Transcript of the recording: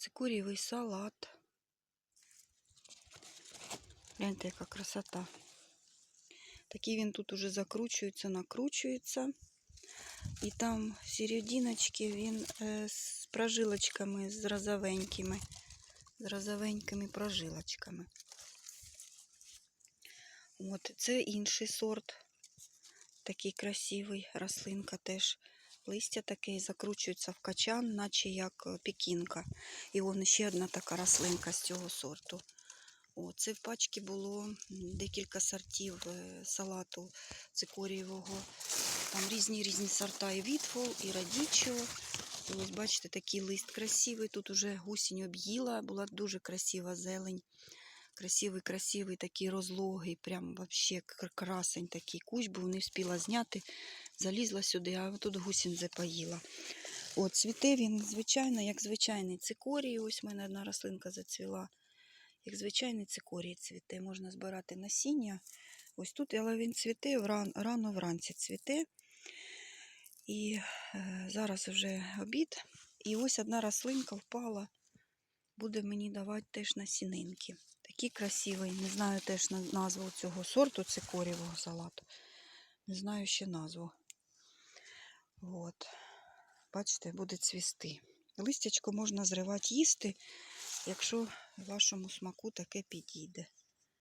Цикорієвий салат. Гляньте, яка красота. Такий він тут уже закручується, накручується. І там серединочки він з прожилочками, з розовенькими, з розовенькими прожилочками. От, це інший сорт. Такий красивий, рослинка теж. Листя таке закручується в качан, наче як е, пекінка. І вон ще одна така рослинка з цього сорту. О, це в пачці було декілька сортів е, салату цикорієвого. Там різні різні сорта і Вітфол, і Радічо. І ось бачите, такий лист красивий. Тут уже гусінь об'їла, була дуже красива зелень. Красивий, красивий, такий розлогий, прям вообще красень такий кущ був, не встигла зняти. Залізла сюди, а тут гусінь запоїла. От, цвіте він, звичайно, як звичайний цикорій. Ось в мене одна рослинка зацвіла. Як звичайний цикорій цвіте. Можна збирати насіння. Ось тут, але він цвіте рано вранці цвіте. І е, зараз вже обід. І ось одна рослинка впала. Буде мені давати теж насінинки. Такий красивий. Не знаю теж назву цього сорту цикорієвого салату. Не знаю ще назву. От. Бачите, буде цвісти. Листячко можна зривати їсти, якщо вашому смаку таке підійде.